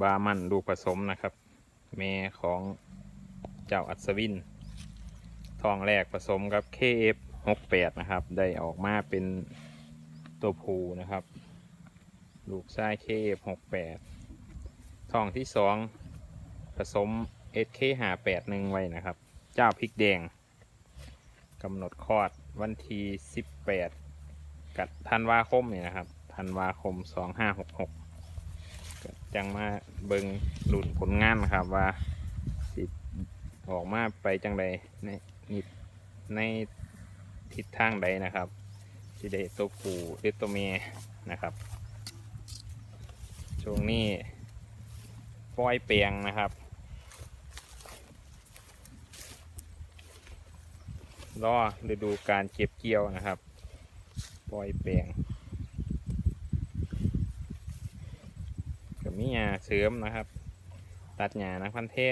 บามันลูกผสมนะครับแม่ของเจ้าอัศวิน ทองแรกผสมกับ KF 68 นะครับ ได้ออกมาเป็นตัวผูนะครับ ลูกชาย KF 68 ทองที่สองผสม SK 581 ไว้นะครับ เจ้าพริกแดงกำหนดคลอดวันที่18 กับธันวาคมนี่นะครับธันวาคม 2566ก็ จังมาเบิงหลุนผลงานครับว่าสิออกมาไปจังใดในนิในทิศทางใดนะครับสิได้ตัวผู้หรือตัวเมียนะครับ ช่วงนี้ปล่อยเปียงนะครับรอฤดูการเก็บเกี่ยวนะครับ ปล่อยแปลงกับมีหญ้า เสริมนะครับ ตัดหญ้านะพันธุ์แท้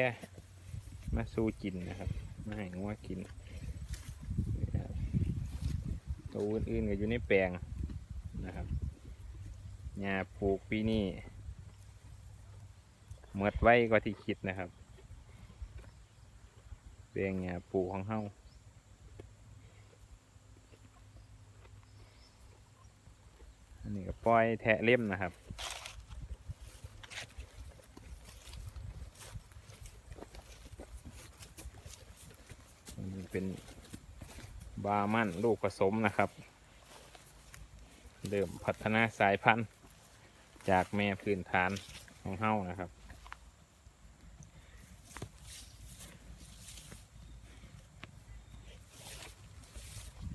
มาสู้กินนะครับมาให้งัวกินตัวอื่นๆก็อยู่ในแปลงนะครับหญ้าปลูกปีนี้เมื่อไว้กว่าที่คิดนะครับแปลงหญ้าปลูกของเฮาอันนี้ก็ปล่อยแทะเล่มนะครับ อันนี้ เป็นบามันลูกผสมนะครับ เริ่มพัฒนาสายพันธุ์จากแม่พื้นฐานของเฮ้านะครับ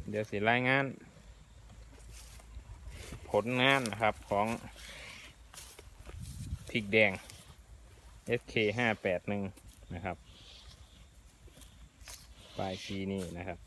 เดี๋ยวสิรายงาน ผลงานนะครับของพริกแดง SK 581 นะครับ ปลายปีนี้นะครับ